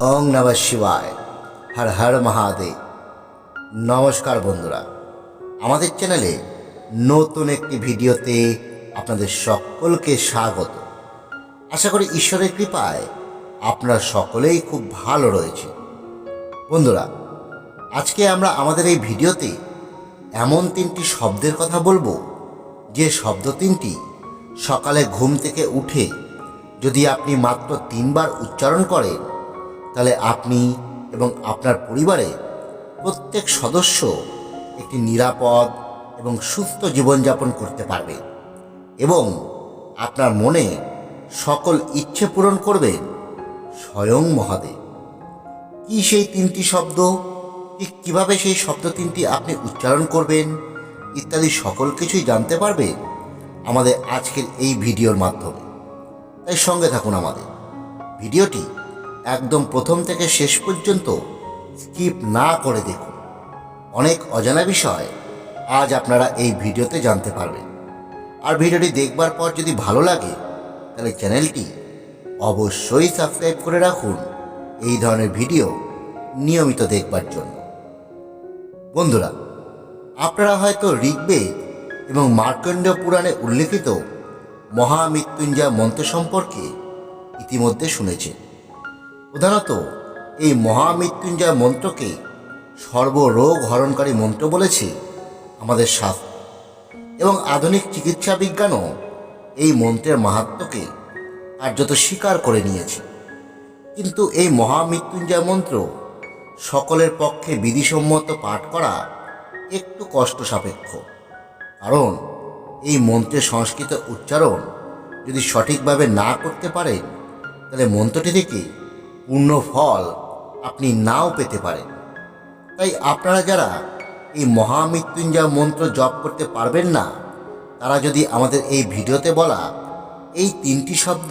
ওং নম শিবায়। হর হর মহাদেব। নমস্কার বন্ধুরা। আমাদের চ্যানেলে নতুন একটি ভিডিওতে আপনাদের সকলকে স্বাগত। আশা করি ঈশ্বরের কৃপায় আপনারা সকলেই খুব ভালো রয়েছে বন্ধুরা, আজকে আমরা আমাদের এই ভিডিওতে এমন তিনটি শব্দের কথা বলব। যে শব্দ তিনটি সকালে ঘুম থেকে উঠে যদি আপনি মাত্র তিনবার উচ্চারণ করেন তাহলে আপনি এবং আপনার পরিবারে প্রত্যেক সদস্য একটি নিরাপদ এবং সুস্থ জীবনযাপন করতে পারবে এবং আপনার মনে সকল ইচ্ছে পূরণ করবেন স্বয়ং মহাদেব। কি সেই তিনটি শব্দ? ঠিক কীভাবে সেই শব্দ তিনটি আপনি উচ্চারণ করবেন? ইত্যাদি সকল কিছুই জানতে পারবে আমাদের আজকের এই ভিডিওর মাধ্যমে। তাই সঙ্গে থাকুন আমাদের। ভিডিওটি একদম প্রথম থেকে শেষ পর্যন্ত স্কিপ না করে দেখুন। অনেক অজানা বিষয় আজ আপনারা এই ভিডিওতে জানতে পারবেন। আর ভিডিওটি দেখবার পর যদি ভালো লাগে, তাহলে চ্যানেলটি অবশ্যই সাবস্ক্রাইব করে রাখুন। এই ধরনের ভিডিও নিয়মিত দেখবার জন্য। বন্ধুরা, আপনারা হয়তো ঋগ্বেদ এবং মার্কণ্ডেয় পুরাণে উল্লেখিত মহামৃত্যুঞ্জয় মন্ত্র সম্পর্কে ইতিমধ্যে শুনেছেন। প্রধানত এই মহামৃত্যুঞ্জয় মন্ত্রকে সর্বরোগ হরণকারী মন্ত্র বলেছে আমাদের শাস্ত্র। এবং আধুনিক চিকিৎসা বিজ্ঞানও এই মন্ত্রের মাহাত্ম্যকে কার্যত স্বীকার করে নিয়েছে। কিন্তু এই মহামৃত্যুঞ্জয় মন্ত্র সকলের পক্ষে বিধিসম্মত পাঠ করা একটু কষ্ট সাপেক্ষ কারণ এই মন্ত্রের সংস্কৃত উচ্চারণ যদি সঠিকভাবে না করতে পারেন তাহলে মন্ত্রটি থেকে পূর্ণ ফল আপনি নাও পেতে পারেন। তাই আপনারা যারা এই মহামৃত্যুঞ্জয় মন্ত্র জপ করতে পারবেন না, তারা যদি আমাদের এই ভিডিওতে বলা এই তিনটি শব্দ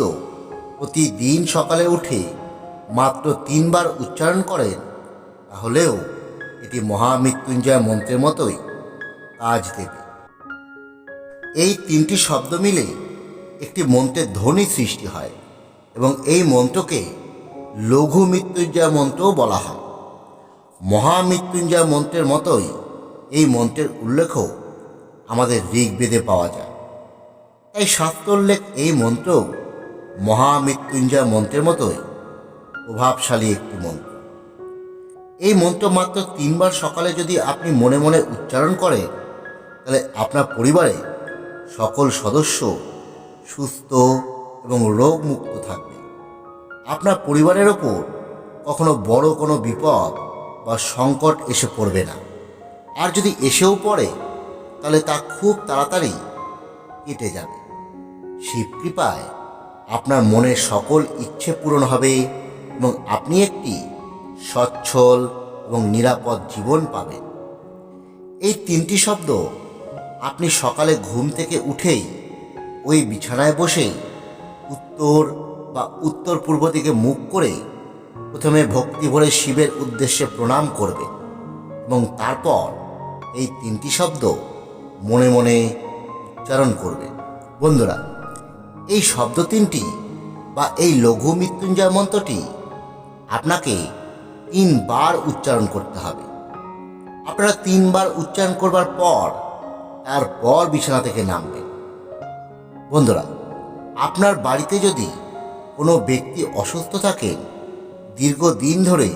প্রতিদিন সকালে উঠে মাত্র তিনবার উচ্চারণ করেন, তাহলেও এটি মহামৃত্যুঞ্জয় মন্ত্রের মতোই কাজ দেবে। এই তিনটি শব্দ মিলে একটি মন্ত্রের ধ্বনি সৃষ্টি হয় এবং এই মন্ত্রকে লঘু মৃত্যুঞ্জয় মন্ত্রও বলা হয়। মহামৃত্যুঞ্জয় মন্ত্রের মতোই এই মন্ত্রের উল্লেখও আমাদের ঋগ্বেদে পাওয়া যায়। তাই শাস্ত্রোল্লেখ এই মন্ত্র মহামৃত্যুঞ্জয় মন্ত্রের মতোই প্রভাবশালী একটি মন্ত্র। এই মন্ত্র মাত্র তিনবার সকালে যদি আপনি মনে মনে উচ্চারণ করেন তাহলে আপনার পরিবারে সকল সদস্য সুস্থ এবং রোগমুক্ত থাকবে। আপনার পরিবারের ওপর কখনো বড় কোনো বিপদ বা সংকট এসে পড়বে না। আর যদি এসেও পড়ে, তাহলে তা খুব তাড়াতাড়ি কেটে যাবে। শিব কৃপায় আপনার মনের সকল ইচ্ছে পূরণ হবে এবং আপনি একটি সচ্ছল এবং নিরাপদ জীবন পাবেন। এই তিনটি শব্দ আপনি সকালে ঘুম থেকে উঠেই ওই বিছানায় বসেই উত্তর বা উত্তর পূর্ব দিকে মুখ করে প্রথমে ভক্তি ভরে শিবের উদ্দেশ্যে প্রণাম করবে এবং তারপর এই তিনটি শব্দ মনে মনে উচ্চারণ করবে। বন্ধুরা, এই শব্দ তিনটি বা এই লঘু মৃত্যুঞ্জয় মন্ত্রটি আপনাকে তিনবার উচ্চারণ করতে হবে। আপনারা তিনবার উচ্চারণ করবার পর তারপর বিছানা থেকে নামবেন। বন্ধুরা, আপনার বাড়িতে যদি কোনো ব্যক্তি অসুস্থ থাকেন দীর্ঘদিন ধরে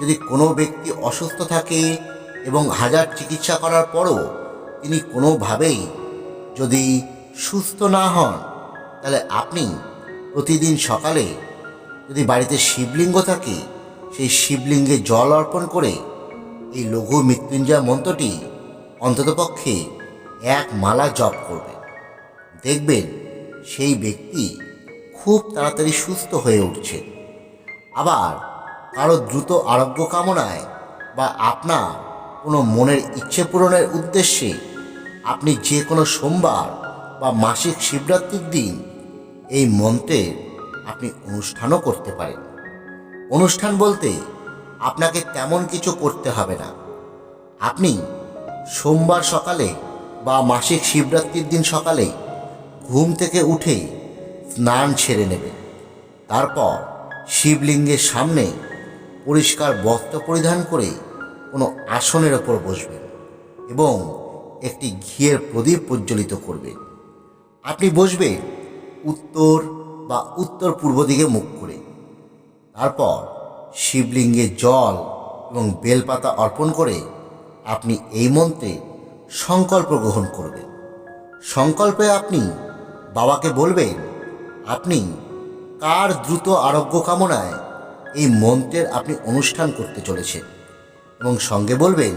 যদি কোনো ব্যক্তি অসুস্থ থাকে এবং হাজার চিকিৎসা করার পরও তিনি কোনোভাবেই যদি সুস্থ না হন, তাহলে আপনি প্রতিদিন সকালে যদি বাড়িতে শিবলিঙ্গ থাকে, সেই শিবলিঙ্গে জল অর্পণ করে এই লঘু মৃত্যুঞ্জয় মন্ত্রটি অন্ততপক্ষে এক মালা জপ করবে দেখবেন সেই ব্যক্তি খুব তাড়াতাড়ি সুস্থ হয়ে উঠছে। আবার কারও দ্রুত আরোগ্য কামনায় বা আপনার কোনো মনের ইচ্ছে পূরণের উদ্দেশ্যে আপনি যে কোনো সোমবার বা মাসিক শিবরাত্রির দিন এই মন্ত্রের আপনি অনুষ্ঠানও করতে পারেন। অনুষ্ঠান বলতে আপনাকে তেমন কিছু করতে হবে না। আপনি সোমবার সকালে বা মাসিক শিবরাত্রির দিন সকালে ঘুম থেকে উঠে স্নান সেরে নেবে। তারপর শিবলিঙ্গের সামনে পরিষ্কার বস্ত্র পরিধান করে কোনো আসনের ওপর বসবেন এবং একটি ঘিয়ের প্রদীপ প্রজ্বলিত করবেন আপনি বসবেন উত্তর বা উত্তর পূর্ব দিকে মুখ করে। তারপর শিবলিঙ্গে জল এবং বেলপাতা অর্পণ করে আপনি এই মন্ত্রে সংকল্প গ্রহণ করবেন। সংকল্পে আপনি বাবাকে বলবেন আপনি কার দ্রুত আরোগ্য কামনায় এই মন্ত্রের আপনি অনুষ্ঠান করতে চলেছেন? এবং সঙ্গে বলবেন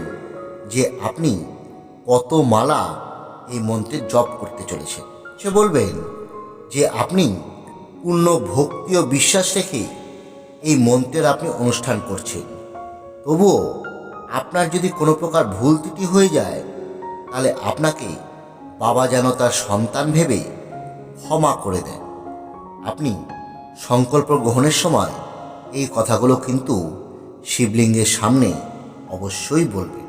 যে আপনি কত মালা এই মন্ত্রের জপ করতে চলেছেন। সে বলবেন যে আপনি পূর্ণ ভক্তি ও বিশ্বাস রেখে এই মন্ত্রের আপনি অনুষ্ঠান করছেন। তবুও আপনার যদি কোনো প্রকার ভুল ত্রুটি হয়ে যায়, তাহলে আপনাকে বাবা যেন তার সন্তান ভেবে ক্ষমা করে দেন। আপনি সংকল্প গ্রহণের সময় এই কথাগুলো কিন্তু শিবলিঙ্গের সামনে অবশ্যই বলবেন।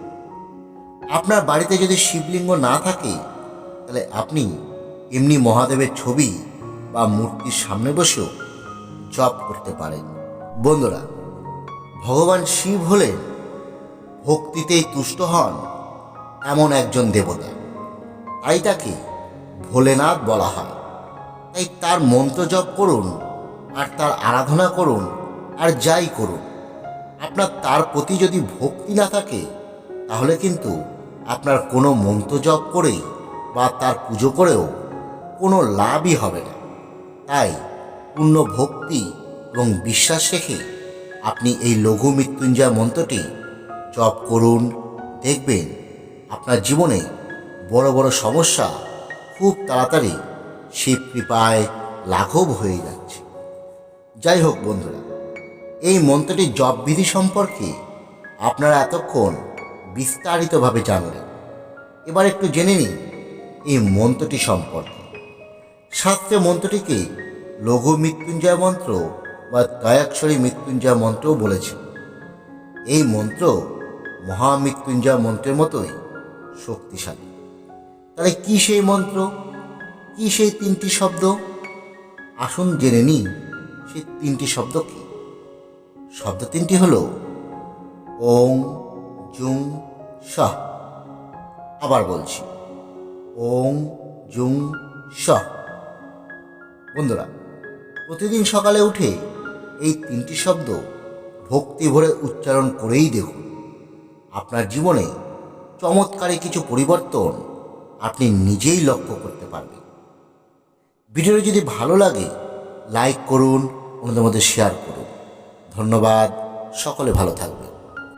আপনার বাড়িতে যদি শিবলিঙ্গ না থাকে, তাহলে আপনি এমনি মহাদেবের ছবি বা মূর্তির সামনে বসেও জপ করতে পারেন। বন্ধুরা, ভগবান শিব হলেন ভক্তিতেই তুষ্ট হন এমন একজন দেবতা। তাই তাকে ভোলেনাথ বলা হয়। তাই তার মন্ত্র জপ করুন, আর তার আরাধনা করুন, আর যাই করুন। আপনার তার প্রতি যদি ভক্তি না থাকে, তাহলে কিন্তু আপনার কোনো মন্ত্র জপ করেই বা তার পুজো করেও কোনো লাভই হবে না। তাই পূর্ণ ভক্তি এবং বিশ্বাস রেখে আপনি এই লঘু মৃত্যুঞ্জয় মন্ত্রটি জপ করুন, দেখবেন আপনার জীবনে বড় বড় সমস্যা খুব তাড়াতাড়ি শিব কৃপায় লাঘব হয়ে যাচ্ছে। যাই হোক বন্ধুরা, এই মন্ত্রটির জপ বিধি সম্পর্কে আপনারা এতক্ষণ বিস্তারিতভাবে জানলেন। এবার একটু জেনে নিন এই মন্ত্রটি সম্পর্কে। শাস্ত্রে মন্ত্রটিকে লঘু মৃত্যুঞ্জয় মন্ত্র বা দয়াক্ষরী মৃত্যুঞ্জয় মন্ত্রও বলেছে। এই মন্ত্র মহামৃত্যুঞ্জয় মন্ত্রের মতোই শক্তিশালী। তাহলে কি সেই মন্ত্র? কি সেই তিনটি শব্দ? আসুন জেনে নিন সেই তিনটি শব্দ কি? শব্দ তিনটি হল, ওং, জুং, শাহ। আবার বলছি, ওং, জুং, শাহ। বন্ধুরা, প্রতিদিন সকালে উঠে এই তিনটি শব্দ ভক্তি ভরে উচ্চারণ করেই দেখুন। আপনার জীবনে চমৎকারী কিছু পরিবর্তন আপনি নিজেই লক্ষ্য করতে পারবেন। ভিডিওটি যদি ভালো লাগে লাইক করুন অন্যদের মধ্যে শেয়ার করুন। ধন্যবাদ সকলে ভালো থাকবেন।